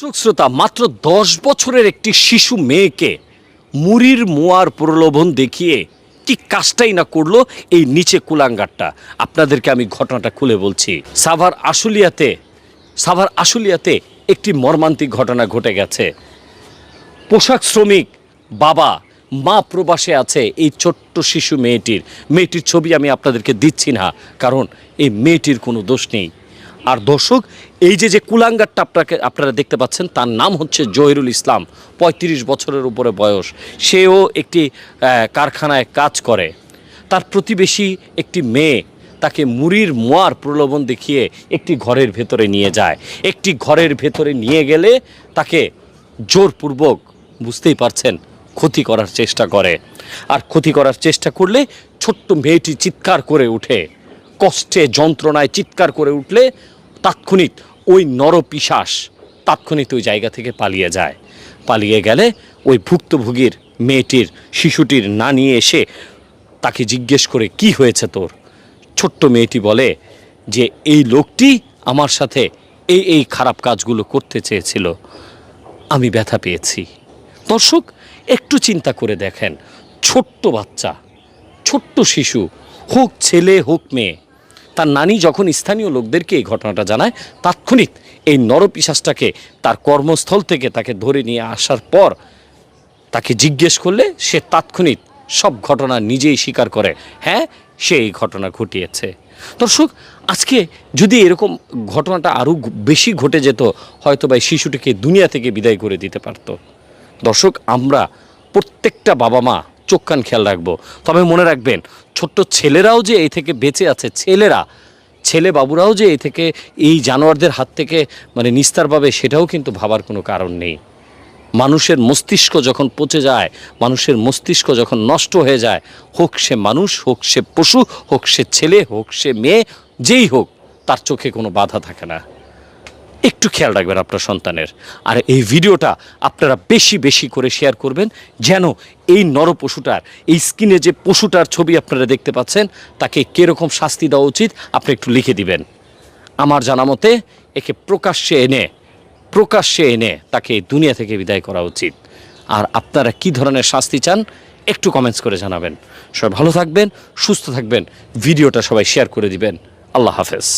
শ্রোতা, মাত্র দশ বছরের একটি শিশু মেয়েকে মুড়ির মোয়ার প্রলোভন দেখিয়ে কি কাজটাই না করল এই নিচে কুলাঙ্গারটা? আপনাদেরকে আমি ঘটনাটা খুলে বলছি। সাভার আশুলিয়াতে সাভার আশুলিয়াতে একটি মর্মান্তিক ঘটনা ঘটে গেছে। পোশাক শ্রমিক বাবা, মা প্রবাসে আছে এই ছোট্ট শিশু মেয়েটির। মেয়েটির ছবি আমি আপনাদেরকে দিচ্ছি না, কারণ এই মেয়েটির কোনো দোষ নেই। আর দর্শক, এই যে যে কুলাঙ্গারটা আপনাকে, আপনারা দেখতে পাচ্ছেন, তার নাম হচ্ছে জহিরুল ইসলাম, পঁয়ত্রিশ বছরের উপরে বয়স। সেও একটি কারখানায় কাজ করে। তার প্রতিবেশী একটি মেয়ে, তাকে মুড়ির মোয়ার প্রলোভন দেখিয়ে একটি ঘরের ভেতরে নিয়ে যায়। একটি ঘরের ভেতরে নিয়ে গেলে তাকে জোরপূর্বক, বুঝতেই পারছেন, ক্ষতি করার চেষ্টা করে। আর ক্ষতি করার চেষ্টা করলে ছোট্ট মেয়েটি চিৎকার করে উঠে। কষ্টে, যন্ত্রণায় চিৎকার করে উঠলে তাৎক্ষণিক ওই নরপিশাস তাৎক্ষণিক ওই জায়গা থেকে পালিয়ে যায়। পালিয়ে গেলে ওই ভুক্তভোগীর মেয়েটির, শিশুটির না নিয়ে এসে তাকে জিজ্ঞেস করে, কি হয়েছে তোর? ছোট্ট মেয়েটি বলে যে, এই লোকটি আমার সাথে এই এই খারাপ কাজগুলো করতে চেয়েছিল। আমি ব্যথা পেয়েছি। দর্শক, একটু চিন্তা করে দেখেন, ছোট্ট বাচ্চা, ছোট্ট শিশু, হোক ছেলে, হোক মেয়ে তার নানি যখন স্থানীয় লোকদেরকে এই ঘটনাটা জানায়, তাৎক্ষণিক এই নরপিশাসটাকে তার কর্মস্থল থেকে তাকে ধরে নিয়ে আসার পর তাকে জিজ্ঞেস করলে সে তাৎক্ষণিক সব ঘটনা নিজেই স্বীকার করে। হ্যাঁ সে এই ঘটনা ঘটিয়েছে। দর্শক, আজকে যদি এরকম ঘটনাটা আরও বেশি ঘটে যেত হয়তো বা শিশুটিকে দুনিয়া থেকে বিদায় করে দিতে পারতো। দর্শক, আমরা প্রত্যেকটা বাবা মা চোখ কান খেয়াল রাখব। তবে মনে রাখবেন, ছোট্ট ছেলেরাও যে এই থেকে বেঁচে আছে, ছেলেরা, ছেলে বাবুরাও যে এই থেকে এই জানোয়ারদের হাত থেকে মানে নিস্তার পাবে, সেটাও কিন্তু ভাবার কোনো কারণ নেই। মানুষের মস্তিষ্ক যখন পচে যায়, মানুষের মস্তিষ্ক যখন নষ্ট হয়ে যায়, হোক সে মানুষ, হোক সে পশু, হোক সে ছেলে, হোক সে মেয়ে, যেই হোক, তার চোখে কোনো বাধা থাকে না। একটু খেয়াল রাখবেন আপনার সন্তানের। আর এই ভিডিওটা আপনারা বেশি বেশি করে শেয়ার করবেন, যেন এই নর পশুটার এই স্কিনে যে পশুটার ছবি আপনারা দেখতে পাচ্ছেন, তাকে কীরকম শাস্তি দেওয়া উচিত, আপনি একটু লিখে দিবেন। আমার জানা মতে, একে প্রকাশ্যে এনে প্রকাশ্যে এনে তাকে দুনিয়া থেকে বিদায় করা উচিত। আর আপনারা কি ধরনের শাস্তি চান, একটু কমেন্টস করে জানাবেন। সবাই ভালো থাকবেন, সুস্থ থাকবেন, ভিডিওটা সবাই শেয়ার করে দিবেন। আল্লাহ হাফেজ।